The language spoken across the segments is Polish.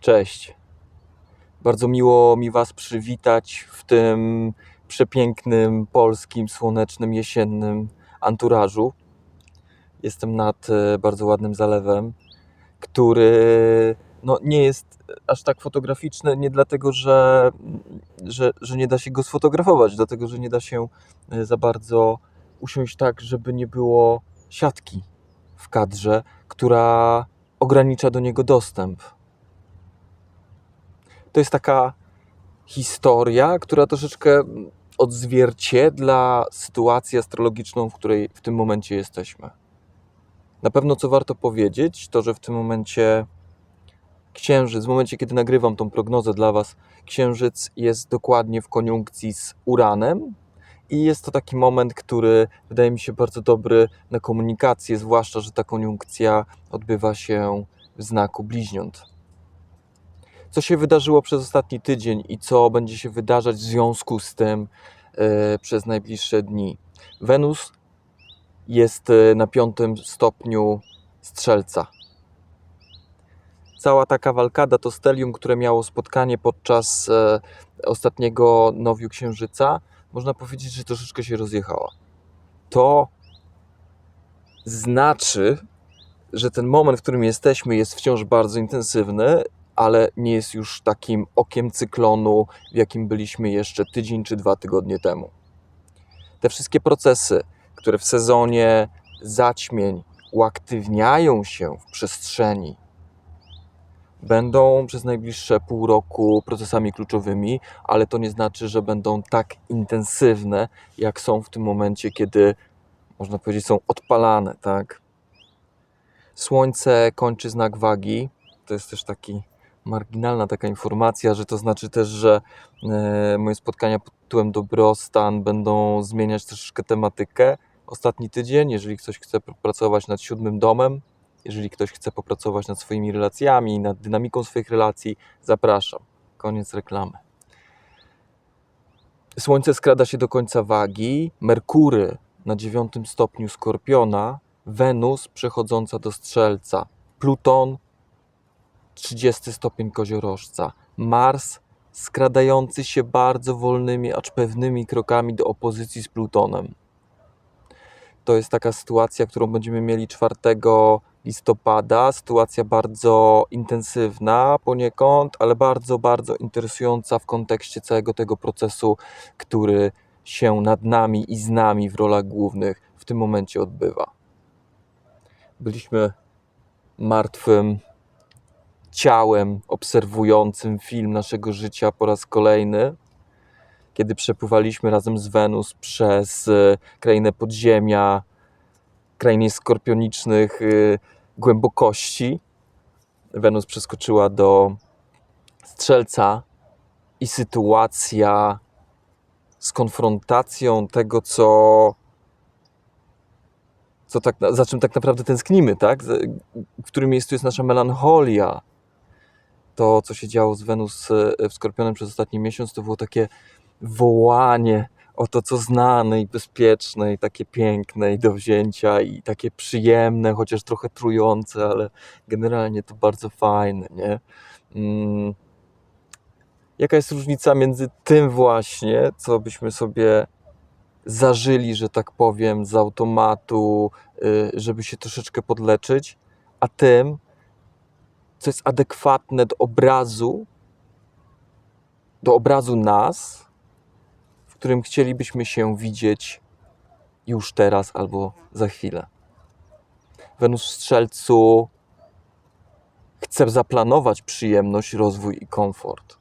Cześć. Bardzo miło mi Was przywitać w tym przepięknym, polskim, słonecznym, jesiennym anturażu. Jestem nad e, bardzo ładnym zalewem, który no, nie jest aż tak fotograficzny, nie dlatego, że, że, że nie da się go sfotografować, dlatego, że nie da się e, za bardzo usiąść tak, żeby nie było siatki w kadrze, która ogranicza do niego dostęp. To jest taka historia, która troszeczkę odzwierciedla sytuację astrologiczną, w której w tym momencie jesteśmy. Na pewno co warto powiedzieć, to że w tym momencie Księżyc, w momencie kiedy nagrywam tą prognozę dla Was, Księżyc jest dokładnie w koniunkcji z Uranem i jest to taki moment, który wydaje mi się bardzo dobry na komunikację, zwłaszcza, że ta koniunkcja odbywa się w znaku bliźniąt. Co się wydarzyło przez ostatni tydzień i co będzie się wydarzać w związku z tym e, przez najbliższe dni? Wenus jest e, na piątym stopniu strzelca. Cała ta kawalkada to stelium, które miało spotkanie podczas e, ostatniego nowiu księżyca, można powiedzieć, że troszeczkę się rozjechała. To znaczy, że ten moment, w którym jesteśmy, jest wciąż bardzo intensywny, ale nie jest już takim okiem cyklonu, w jakim byliśmy jeszcze tydzień czy dwa tygodnie temu. Te wszystkie procesy, które w sezonie zaćmień uaktywniają się w przestrzeni, będą przez najbliższe pół roku procesami kluczowymi, ale to nie znaczy, że będą tak intensywne, jak są w tym momencie, kiedy można powiedzieć, są odpalane, tak? Słońce kończy znak wagi. To jest też taki marginalna taka informacja, że to znaczy też, że e, moje spotkania pod tytułem Dobrostan będą zmieniać troszeczkę tematykę. Ostatni tydzień, jeżeli ktoś chce pracować nad siódmym domem, jeżeli ktoś chce popracować nad swoimi relacjami, nad dynamiką swoich relacji, zapraszam. Koniec reklamy. Słońce skrada się do końca wagi, Merkury na dziewiątym stopniu Skorpiona, Wenus przechodząca do Strzelca, Pluton 30 stopień Koziorożca, Mars skradający się bardzo wolnymi, acz pewnymi krokami do opozycji z Plutonem. To jest taka sytuacja, którą będziemy mieli 4 listopada. Sytuacja bardzo intensywna poniekąd, ale bardzo, bardzo interesująca w kontekście całego tego procesu, który się nad nami i z nami w rolach głównych w tym momencie odbywa. Byliśmy martwym ciałem obserwującym film naszego życia po raz kolejny, kiedy przepływaliśmy razem z Wenus przez e, krainę podziemia, krainę skorpionicznych y, głębokości. Wenus przeskoczyła do strzelca i sytuacja z konfrontacją tego, co, co tak, za czym tak naprawdę tęsknimy, tak? w którym miejscu jest nasza melancholia. To, co się działo z Wenus w Skorpionem przez ostatni miesiąc, to było takie wołanie o to, co znane i bezpieczne, i takie piękne, i do wzięcia, i takie przyjemne, chociaż trochę trujące, ale generalnie to bardzo fajne, nie? Mm. Jaka jest różnica między tym właśnie, co byśmy sobie zażyli, że tak powiem, z automatu, y, żeby się troszeczkę podleczyć, a tym, co jest adekwatne do obrazu, do obrazu nas, w którym chcielibyśmy się widzieć już teraz albo za chwilę. Wenus w Strzelcu chce zaplanować przyjemność, rozwój i komfort.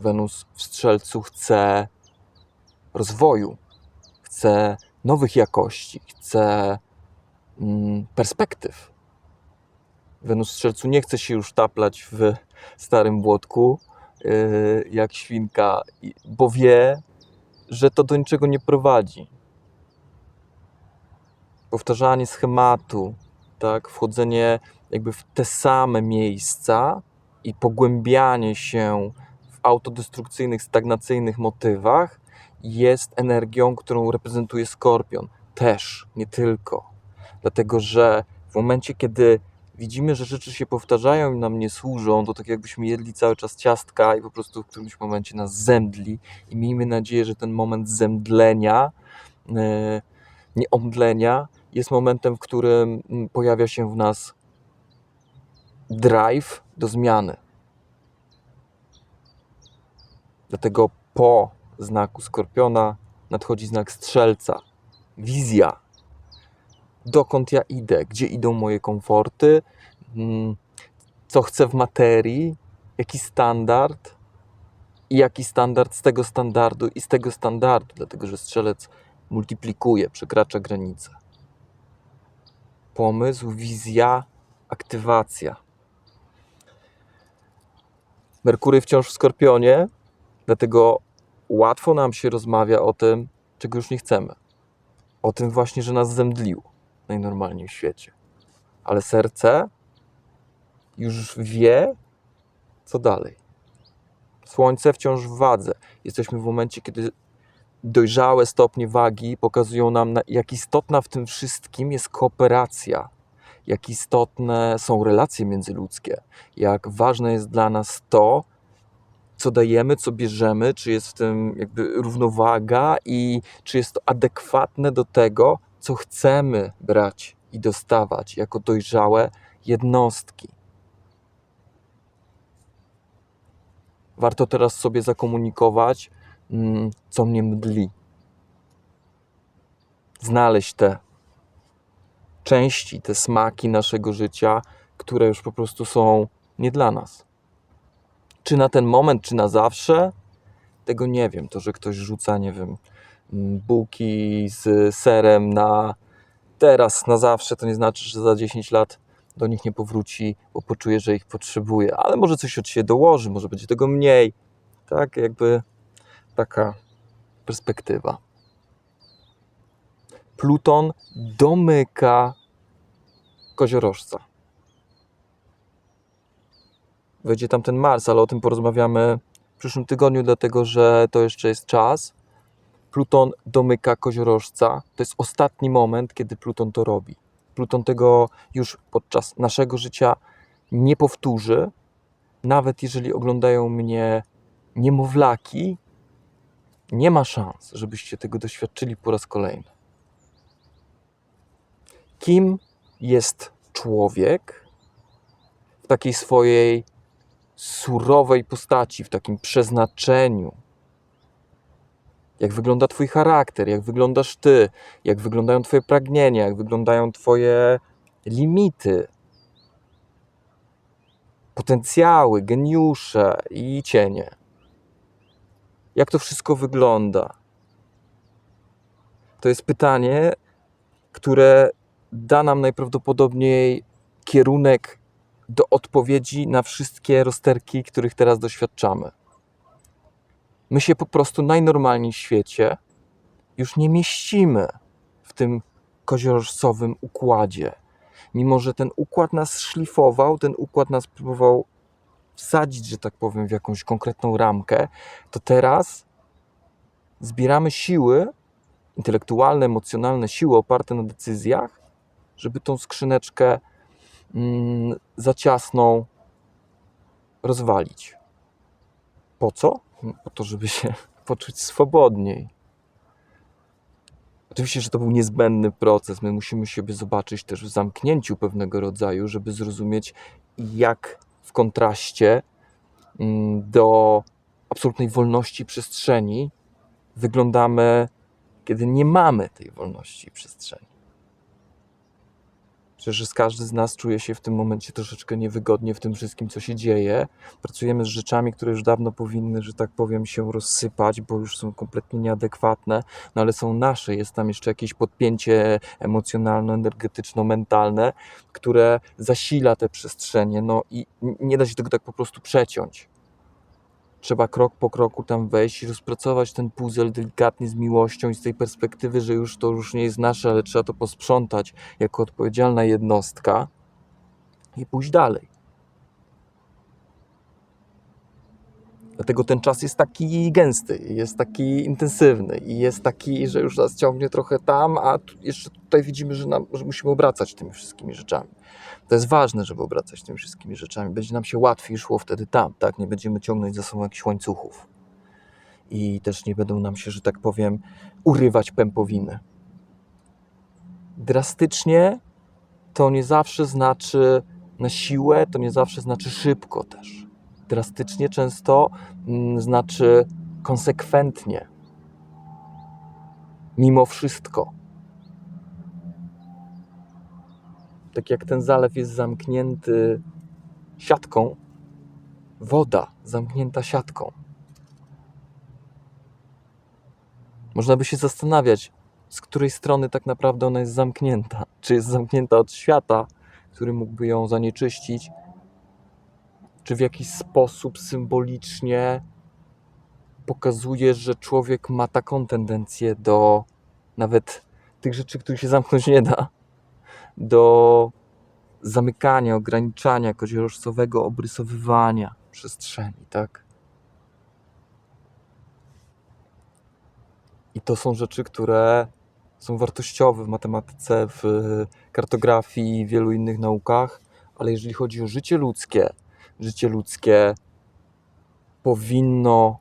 Wenus w Strzelcu chce rozwoju, chce nowych jakości, chce mm, perspektyw. Wenus Strzelcu nie chce się już taplać w starym błotku yy, jak świnka, bo wie, że to do niczego nie prowadzi. Powtarzanie schematu, tak, wchodzenie jakby w te same miejsca i pogłębianie się w autodestrukcyjnych, stagnacyjnych motywach jest energią, którą reprezentuje skorpion. Też, nie tylko. Dlatego, że w momencie, kiedy widzimy, że rzeczy się powtarzają i nam nie służą, to tak jakbyśmy jedli cały czas ciastka i po prostu w którymś momencie nas zemdli i miejmy nadzieję, że ten moment zemdlenia, e, nie omdlenia, jest momentem, w którym mm, pojawia się w nas drive do zmiany. Dlatego po znaku skorpiona nadchodzi znak strzelca, wizja. Dokąd ja idę, gdzie idą moje komforty, mm, co chcę w materii, jaki standard i jaki standard z tego standardu i z tego standardu, dlatego że strzelec multiplikuje, przekracza granice. Pomysł, wizja, aktywacja. Merkury wciąż w skorpionie, dlatego łatwo nam się rozmawia o tym, czego już nie chcemy. O tym właśnie, że nas zemdliło najnormalniej w świecie. Ale serce już wie, co dalej. Słońce wciąż w wadze. Jesteśmy w momencie, kiedy dojrzałe stopnie wagi pokazują nam, na- jak istotna w tym wszystkim jest kooperacja, jak istotne są relacje międzyludzkie, jak ważne jest dla nas to, co dajemy, co bierzemy, czy jest w tym jakby równowaga i czy jest to adekwatne do tego, co chcemy brać i dostawać jako dojrzałe jednostki. Warto teraz sobie zakomunikować, mm, co mnie mdli. Znaleźć te części, te smaki naszego życia, które już po prostu są nie dla nas. Czy na ten moment, czy na zawsze, tego nie wiem. To, że ktoś rzuca, nie wiem, bułki z serem na teraz, na zawsze, to nie znaczy, że za 10 lat do nich nie powróci, bo poczuje, że ich potrzebuje. Ale może coś od siebie dołoży, może będzie tego mniej. Tak, jakby taka perspektywa. Pluton domyka koziorożca. Wejdzie tam ten Mars, ale o tym porozmawiamy w przyszłym tygodniu, dlatego że to jeszcze jest czas. Pluton domyka koziorożca. To jest ostatni moment, kiedy Pluton to robi. Pluton tego już podczas naszego życia nie powtórzy. Nawet jeżeli oglądają mnie niemowlaki, nie ma szans, żebyście tego doświadczyli po raz kolejny. Kim jest człowiek w takiej swojej surowej postaci, w takim przeznaczeniu? Jak wygląda Twój charakter, jak wyglądasz Ty, jak wyglądają Twoje pragnienia, jak wyglądają Twoje limity, potencjały, geniusze i cienie. Jak to wszystko wygląda? To jest pytanie, które da nam najprawdopodobniej kierunek do odpowiedzi na wszystkie rozterki, których teraz doświadczamy. My się po prostu najnormalniej w świecie już nie mieścimy w tym koziorożcowym układzie. Mimo, że ten układ nas szlifował, ten układ nas próbował wsadzić, że tak powiem, w jakąś konkretną ramkę, to teraz zbieramy siły intelektualne, emocjonalne, siły oparte na decyzjach, żeby tą skrzyneczkę mm, za ciasną rozwalić. Po co? Po to, żeby się poczuć swobodniej. Oczywiście, że to był niezbędny proces. My musimy siebie zobaczyć też w zamknięciu pewnego rodzaju, żeby zrozumieć, jak w kontraście mm, do absolutnej wolności przestrzeni wyglądamy, kiedy nie mamy tej wolności przestrzeni. Przecież każdy z nas czuje się w tym momencie troszeczkę niewygodnie w tym wszystkim, co się dzieje. Pracujemy z rzeczami, które już dawno powinny, że tak powiem, się rozsypać, bo już są kompletnie nieadekwatne, no ale są nasze. Jest tam jeszcze jakieś podpięcie emocjonalno-energetyczno-mentalne, które zasila te przestrzenie, no i nie da się tego tak po prostu przeciąć. Trzeba krok po kroku tam wejść i rozpracować ten puzzle delikatnie z miłością i z tej perspektywy, że już to już nie jest nasze, ale trzeba to posprzątać jako odpowiedzialna jednostka i pójść dalej. Dlatego ten czas jest taki gęsty, jest taki intensywny i jest taki, że już nas ciągnie trochę tam, a tu jeszcze tutaj widzimy, że, nam, że musimy obracać tymi wszystkimi rzeczami. To jest ważne, żeby obracać tymi wszystkimi rzeczami. Będzie nam się łatwiej szło wtedy tam, tak? Nie będziemy ciągnąć za sobą jakichś łańcuchów. I też nie będą nam się, że tak powiem, urywać pępowiny. Drastycznie to nie zawsze znaczy na siłę, to nie zawsze znaczy szybko też. Drastycznie często mm, znaczy konsekwentnie. Mimo wszystko. Tak jak ten zalew jest zamknięty siatką, woda zamknięta siatką. Można by się zastanawiać, z której strony tak naprawdę ona jest zamknięta. Czy jest zamknięta od świata, który mógłby ją zanieczyścić, czy w jakiś sposób symbolicznie pokazuje, że człowiek ma taką tendencję do nawet tych rzeczy, których się zamknąć nie da, do zamykania, ograniczania, koziorożcowego obrysowywania przestrzeni, tak? I to są rzeczy, które są wartościowe w matematyce, w kartografii i wielu innych naukach, ale jeżeli chodzi o życie ludzkie, życie ludzkie powinno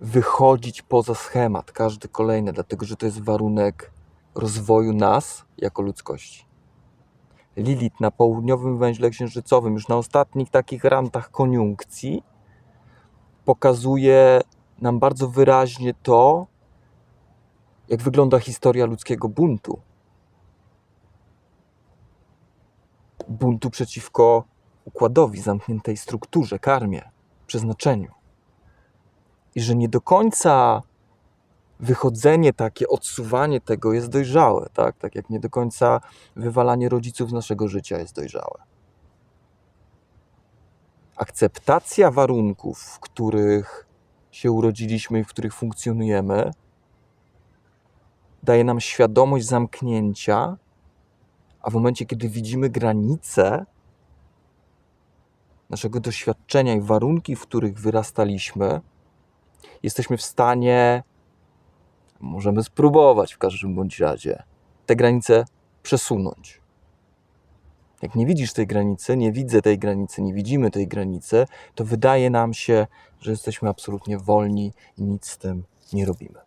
wychodzić poza schemat, każdy kolejny, dlatego że to jest warunek rozwoju nas jako ludzkości. Lilith na południowym węźle księżycowym, już na ostatnich takich rantach koniunkcji, pokazuje nam bardzo wyraźnie to, jak wygląda historia ludzkiego buntu. Buntu przeciwko układowi, zamkniętej strukturze, karmie, przeznaczeniu. I że nie do końca wychodzenie takie, odsuwanie tego jest dojrzałe, tak? Tak jak nie do końca wywalanie rodziców z naszego życia jest dojrzałe. Akceptacja warunków, w których się urodziliśmy i w których funkcjonujemy, daje nam świadomość zamknięcia, a w momencie, kiedy widzimy granice naszego doświadczenia i warunki, w których wyrastaliśmy, jesteśmy w stanie, możemy spróbować w każdym bądź razie, te granice przesunąć. Jak nie widzisz tej granicy, nie widzę tej granicy, nie widzimy tej granicy, to wydaje nam się, że jesteśmy absolutnie wolni i nic z tym nie robimy.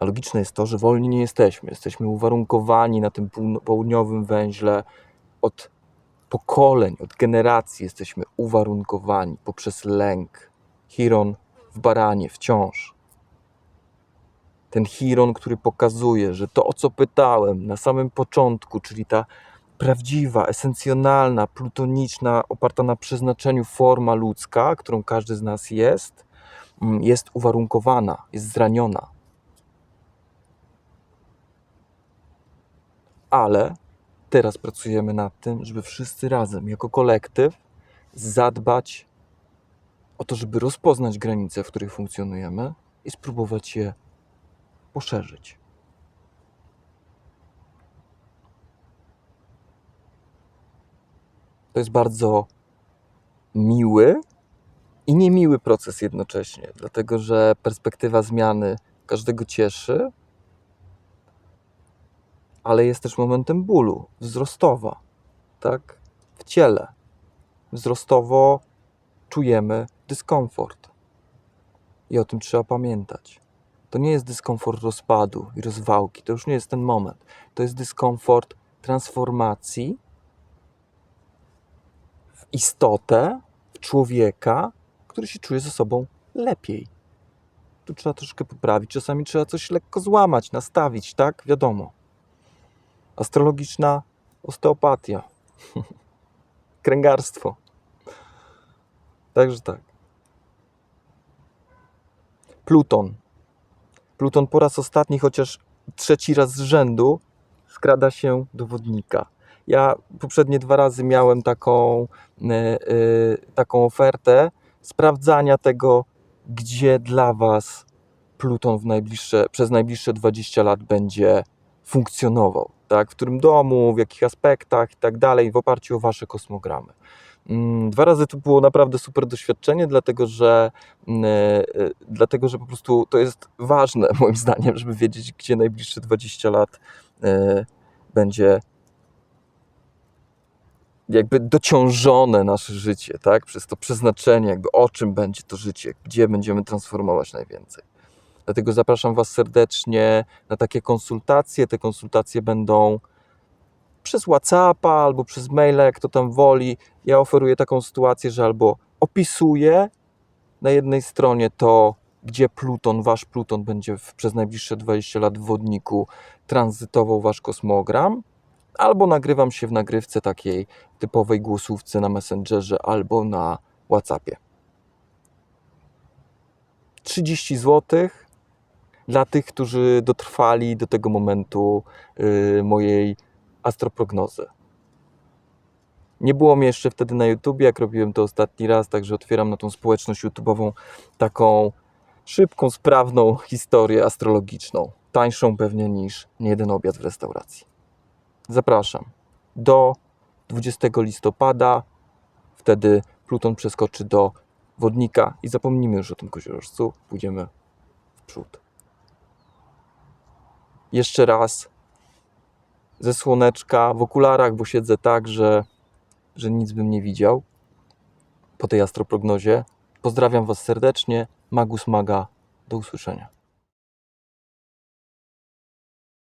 A logiczne jest to, że wolni nie jesteśmy. Jesteśmy uwarunkowani na tym południowym węźle od pokoleń, od generacji. Jesteśmy uwarunkowani poprzez lęk. Chiron w baranie wciąż. Ten Chiron, który pokazuje, że to, o co pytałem na samym początku, czyli ta prawdziwa, esencjonalna, plutoniczna, oparta na przeznaczeniu forma ludzka, którą każdy z nas jest, mm, jest uwarunkowana, jest zraniona. ale teraz pracujemy nad tym, żeby wszyscy razem, jako kolektyw, zadbać o to, żeby rozpoznać granice, w których funkcjonujemy i spróbować je poszerzyć. To jest bardzo miły i niemiły proces jednocześnie, dlatego że perspektywa zmiany każdego cieszy, ale jest też momentem bólu, wzrostowa, tak? W ciele. Wzrostowo czujemy dyskomfort. I o tym trzeba pamiętać. To nie jest dyskomfort rozpadu i rozwałki, to już nie jest ten moment. To jest dyskomfort transformacji w istotę, w człowieka, który się czuje ze sobą lepiej. Tu trzeba troszkę poprawić, czasami trzeba coś lekko złamać, nastawić, tak? Wiadomo astrologiczna osteopatia, kręgarstwo. Także tak. Pluton. Pluton po raz ostatni, chociaż trzeci raz z rzędu, skrada się do wodnika. Ja poprzednie dwa razy miałem taką, yy, taką ofertę sprawdzania tego, gdzie dla Was Pluton w najbliższe, przez najbliższe 20 lat będzie funkcjonował tak? w którym domu, w jakich aspektach i tak dalej, w oparciu o Wasze kosmogramy. Mm, Dwa razy to było naprawdę super doświadczenie, dlatego że, mm, e, e, dlatego, że po prostu to jest ważne, moim zdaniem, żeby wiedzieć, gdzie najbliższe 20 lat e, będzie jakby dociążone nasze życie, tak? Przez to przeznaczenie, jakby o czym będzie to życie, gdzie będziemy transformować najwięcej. Dlatego zapraszam Was serdecznie na takie konsultacje. Te konsultacje będą przez WhatsAppa albo przez maila, jak to tam woli. Ja oferuję taką sytuację, że albo opisuję na jednej stronie to, gdzie Pluton, Wasz Pluton będzie w, przez najbliższe 20 lat w wodniku tranzytował Wasz kosmogram, albo nagrywam się w nagrywce takiej typowej głosówce na Messengerze albo na WhatsAppie. 30 zł dla tych, którzy dotrwali do tego momentu yy, mojej astroprognozy. Nie było mnie jeszcze wtedy na YouTubie, jak robiłem to ostatni raz, także otwieram na tą społeczność YouTube'ową taką szybką, sprawną historię astrologiczną. Tańszą pewnie niż nie jeden obiad w restauracji. Zapraszam. Do 20 listopada, wtedy Pluton przeskoczy do wodnika i zapomnimy już o tym koziorożcu, pójdziemy w przód. Jeszcze raz ze słoneczka w okularach, bo siedzę tak, że, że nic bym nie widział po tej astroprognozie. Pozdrawiam Was serdecznie. Magus Maga. Do usłyszenia.